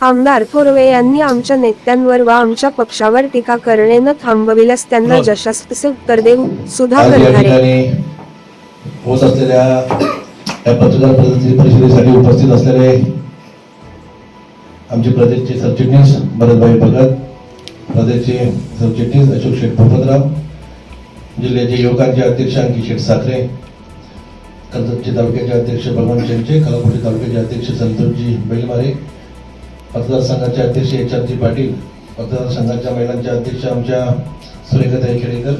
आमदार थोरवे यांनी आमच्या नेत्यांवर व आमच्या पक्षावर टीका करणे न थांबविल्यास त्यांना. जशास उत्तर देऊ ठिकाणी होत असलेल्या या पत्रकार परिषदे- परिषदेसाठी उपस्थित असलेले आमचे प्रदेशचे सरचिटणीस भरतभाई भगत प्रदेशचे सरचिटणीस अशोक शेठ पोपतराव जिल्ह्याचे युवकांचे अध्यक्ष अंकित शेठ साखरे कर्जतचे तालुक्याचे अध्यक्ष भगवान शेंचे कलापुरी तालुक्याचे अध्यक्ष संतोषजी बैलमारे मतदारसंघाचे अध्यक्ष एच आर जी पाटील मतदारसंघाच्या महिलांच्या अध्यक्ष आमच्या सुरेखाताई खेडेकर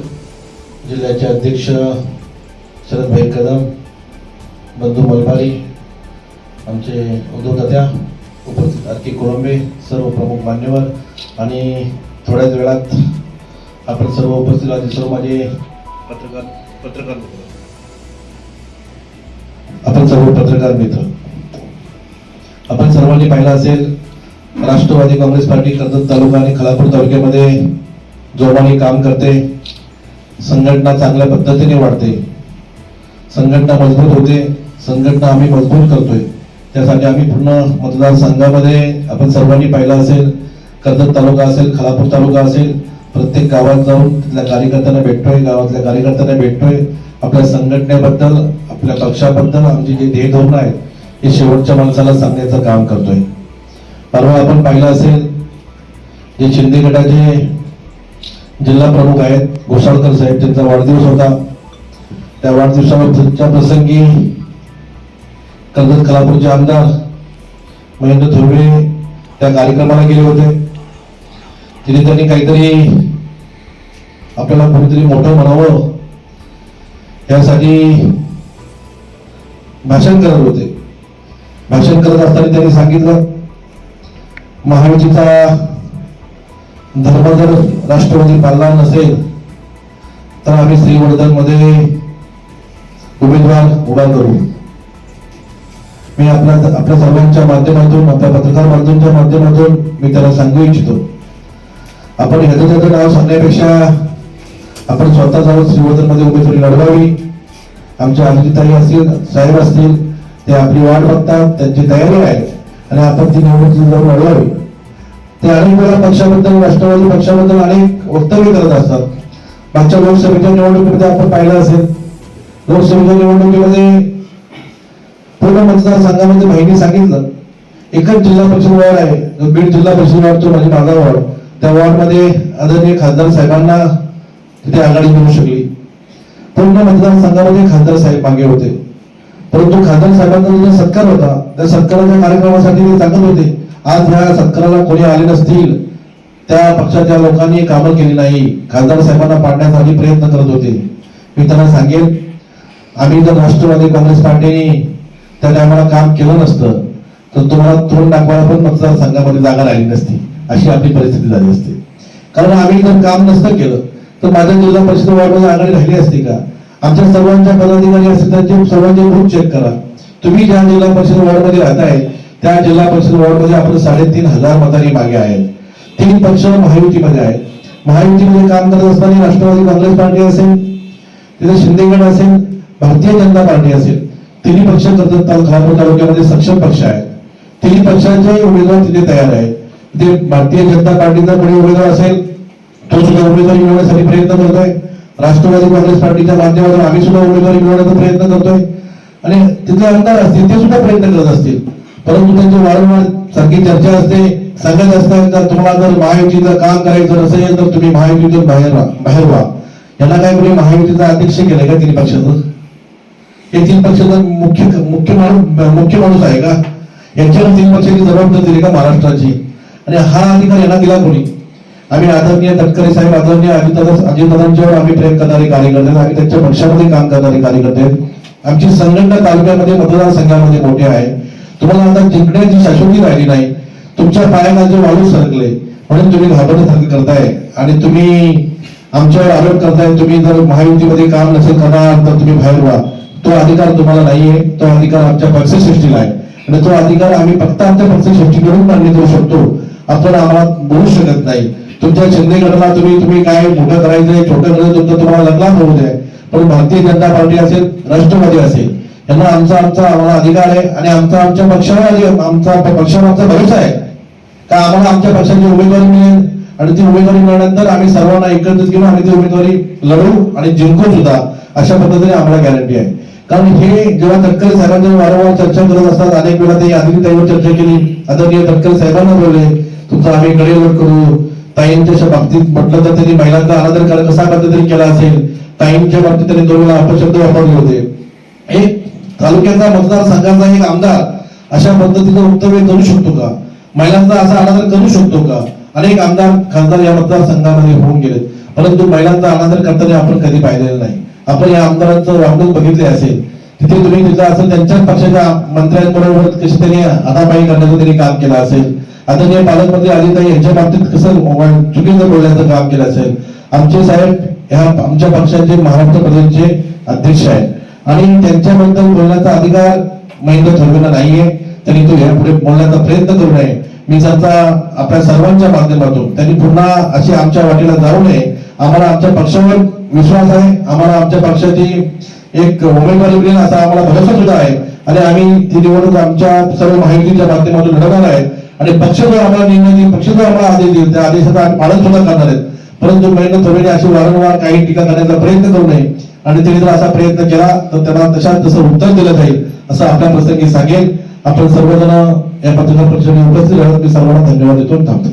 जिल्ह्याचे अध्यक्ष शरदभाई कदम बंधू मलबारी आमचे उद्योगत्या उपस्थित आरती कोळंबे सर्व प्रमुख मान्यवर आणि थोड्याच वेळात आपण सर्व उपस्थित आधी सर्व माझे पत्रकार पत्रकार मित्र. आपण सर्व पत्रकार मित्र आपण सर्वांनी पाहिलं असेल राष्ट्रवादी काँग्रेस पार्टी कर्जत तालुका आणि खालापूर तालुक्यामध्ये जोमाने काम करते. संघटना चांगल्या पद्धतीने वाढते. संघटना मजबूत होते. संघटना आम्ही मजबूत करतोय. त्यासाठी आम्ही पूर्ण मतदारसंघामध्ये आपण सर्वांनी पाहिलं असेल कर्जत तालुका असेल खालापूर तालुका असेल प्रत्येक गावात जाऊन तिथल्या कार्यकर्त्यांना भेटतोय गावातल्या कार्यकर्त्यांना भेटतोय. आपल्या संघटनेबद्दल आपल्या पक्षाबद्दल आमची जे ध्येय धोरण आहेत हे शेवटच्या माणसाला सांगण्याचं काम करतोय. परवा आपण पाहिलं असेल जे शिंदे गटाचे जिल्हा प्रमुख आहेत घोसाळकर साहेब त्यांचा वाढदिवस होता त्या वाढदिवसाच्या प्रसंगी कर्जत कलापूरचे आमदार महेंद्र धुर्वे त्या कार्यक्रमाला गेले होते. तिथे त्यांनी काहीतरी आपल्याला कुठेतरी मोठं म्हणावं यासाठी भाषण करत होते. भाषण करत असताना त्यांनी सांगितलं महायुतीचा धर्म जर राष्ट्रवादी पालना नसेल तर आम्ही श्रीवर्धनमध्ये उमेदवार उभा करू. मी आपल्या आपल्या सर्वांच्या माध्यमातून आपल्या पत्रकार बांधूंच्या माध्यमातून मी त्याला सांगू इच्छितो. आपण ह्याचं त्याचं नाव सांगण्यापेक्षा आपण स्वतः जाऊन श्रीवर्धनमध्ये उमेदवारी लढवावी. आमच्या अजिताई असतील साहेब असतील ते आपली वाट बघतात त्यांची तयारी आहे. आणि आपण ती निवडणूक जाऊन लढवावी ते अनेक वेळा पक्षाबद्दल राष्ट्रवादी पक्षाबद्दल अनेक वक्तव्य करत असतात. मागच्या लोकसभेच्या निवडणुकीमध्ये आपण पाहिलं असेल लोकसभेच्या निवडणुकीमध्ये पूर्ण मतदारसंघामध्ये बहिणी सांगितलं एकच जिल्हा परिषद वॉर्ड आहे जो बीड जिल्हा परिषद वॉर्ड म्हणजे माझा वॉर्ड. त्या वॉर्डमध्ये आदरणीय खासदार साहेबांना तिथे आघाडी मिळू शकली. पूर्ण मतदारसंघामध्ये खासदार साहेब मागे होते. परंतु खासदार साहेबांचा जो सत्कार होता त्या सत्काराच्या कार्यक्रमासाठी ते सांगत होते आज ह्या सत्काराला कोणी आले नसतील त्या पक्षाच्या लोकांनी कामं केली नाही. खासदार साहेबांना पाडण्यासाठी प्रयत्न करत होते. मी त्यांना सांगेन आम्ही जर राष्ट्रवादी काँग्रेस पार्टीने त्या टायमाला काम केलं नसतं तर तुम्हाला तोंड दाखवायला पण मतदारसंघामध्ये जागा राहिली नसती. अशी आपली परिस्थिती झाली असते. कारण आम्ही जर काम नसतं केलं तर माझ्या जिल्हा परिषद वाढवून आघाडी राहिली असती का? आमच्या सर्वांच्या पदाधिकारी असतील त्यांचे सर्वांचे ग्रुप चेक करा. तुम्ही ज्या जिल्हा परिषद वॉर्डमध्ये राहताय त्या जिल्हा परिषद वॉर्डमध्ये आपण साडेतीन हजार मतांनी मागे आहेत. तीन पक्ष महायुतीमध्ये आहेत. महायुतीमध्ये काम करत असताना राष्ट्रवादी काँग्रेस पार्टी असेल तिथे शिंदेगड असेल भारतीय जनता पार्टी असेल तिन्ही पक्ष कर्जत ताल- खालापूर तालुक्यामध्ये सक्षम पक्ष आहेत. तिन्ही पक्षांचे उमेदवार तिथे तयार आहेत. तिथे भारतीय जनता पार्टीचा कोणी उमेदवार असेल तो सुद्धा उमेदवारी मिळवण्यासाठी प्रयत्न करतोय. राष्ट्रवादी काँग्रेस पार्टीच्या माध्यमातून आम्ही सुद्धा उमेदवारी मिळवण्याचा प्रयत्न करतोय. आणि तिथले आमदार असतील ते सुद्धा प्रयत्न करत असतील. परंतु त्यांची वारंवार सारखी चर्चा असते सांगत असतात जर तुम्हाला जर महायुतीचं काम करायचं नसेल तर तुम्ही महायुतीतून बाहेर व्हा बाहेर व्हा. यांना काय कोणी महायुतीचा अध्यक्ष केलंय का तीन पक्षाचं? हे तीन पक्षाचा मुख्य मुख्य माणूस मुख्य माणूस आहे का? यांच्यावर तीन पक्षाची जबाबदारी दिली का महाराष्ट्राची? आणि हा अधिकार यांना दिला कोणी? आम्ही आदरणीय तटकरे साहेब आदरणीय अजितदादा अजितदादांच्यावर आम्ही प्रेम करणारे कार्यकर्ते आम्ही त्यांच्या पक्षामध्ये काम करणारे कार्यकर्ते आमची संघटना तालुक्यामध्ये मतदारसंघामध्ये मोठे आहे. तुम्हाला आता जिंकण्याची शाश्वती राहिली नाही. तुमच्या पायाखालचे वाळू सरकले म्हणून तुम्ही घाबरण्यासारखं करताय. आणि तुम्ही आमच्यावर आरोप करताय तुम्ही जर महायुतीमध्ये काम नसेल करणार तर तुम्ही बाहेर व्हा. तो अधिकार तुम्हाला नाहीये. तो अधिकार आमच्या पक्षश्रेष्ठीला आहे. आणि तो अधिकार आम्ही फक्त आमच्या पक्षश्रेष्ठीकडून मान्य करू शकतो. आपण आम्हाला बोलू शकत नाही. तुमच्या शिंदे तुम्ही तुम्ही काय मोठं करायचंय छोटं करायचं तुमचं तुम्हाला लग्नात होऊ द्या पण भारतीय जनता पार्टी असेल राष्ट्रवादी असेल यांना आमचा आमचा आम्हाला अधिकार आहे आणि आमचा आमच्या पक्षावर आमचा पक्षावर आमचा भरोसा आहे. का आम्हाला आमच्या पक्षाची उमेदवारी मिळेल? आणि ती उमेदवारी मिळाल्यानंतर आम्ही सर्वांना एकत्रित घेऊन आम्ही ती उमेदवारी लढू आणि जिंकू सुद्धा अशा पद्धतीने आम्हाला गॅरंटी आहे. कारण हे जेव्हा तटकरे साहेबांच्या वारंवार चर्चा करत असतात अनेक वेळा ते आधी चर्चा केली. आदरणीय तटकरे साहेबांना बोलले तुमचा आम्ही कडे करू ताईंच्या बाबतीत म्हटलं तर त्यांनी महिलांचा अनादर कसा पद्धतीने केला असेल? ताईंच्या बाबतीत त्यांनी दोन वेळा अपशब्द वापरले होते. हे तालुक्याचा मतदारसंघाचा एक आमदार अशा पद्धतीचं वक्तव्य करू शकतो का? महिलांचा असा अनादर करू शकतो का? अनेक आमदार खासदार या मतदारसंघामध्ये होऊन गेलेत परंतु महिलांचा अनादर करताना आपण कधी पाहिलेलं नाही. आपण या आमदारांचं वागणूक बघितले असेल. तिथे तुम्ही तिथं असेल त्यांच्याच पक्षाच्या मंत्र्यांबरोबर कशी त्यांनी हातापायी करण्याचं त्यांनी काम केलं असेल. आदरणीय पालकमंत्री अजिताई यांच्या बाबतीत कसं चुकीचं बोलण्याचं काम केलं असेल? आमचे साहेब ह्या आमच्या पक्षाचे महाराष्ट्र प्रदेशचे अध्यक्ष आहेत. आणि त्यांच्याबद्दल बोलण्याचा अधिकार महेंद्र थोरवेला नाहीये. त्यांनी तो यापुढे बोलण्याचा प्रयत्न करू नये. मी त्यांचा आपल्या सर्वांच्या माध्यमातून त्यांनी पुन्हा अशी आमच्या वाटेला जाऊ नये. आम्हाला आमच्या पक्षावर विश्वास आहे. आम्हाला आमच्या पक्षाची एक उमेदवारी मिळेल असा आम्हाला भरोसा सुद्धा आहे. आणि आम्ही ती निवडणूक आमच्या सर्व माहितीच्या माध्यमातून लढवणार आहे. आणि पक्ष आम्हाला निर्णय देईल पक्ष आम्हाला आदेश देईल त्या आदेशाचा पालन सुद्धा करणार आहेत. परंतु महेंद्र थोरेने अशी वारंवार काही टीका करण्याचा प्रयत्न करू नये. आणि त्यांनी जर असा प्रयत्न केला तर त्यांना तशा तसं उत्तर दिलं जाईल असं आपल्या प्रसंगी सांगेल आपण सर्वजण या पत्रकार परिषदेला उपस्थित राहत मी सर्वांना धन्यवाद देतो. थांबतो.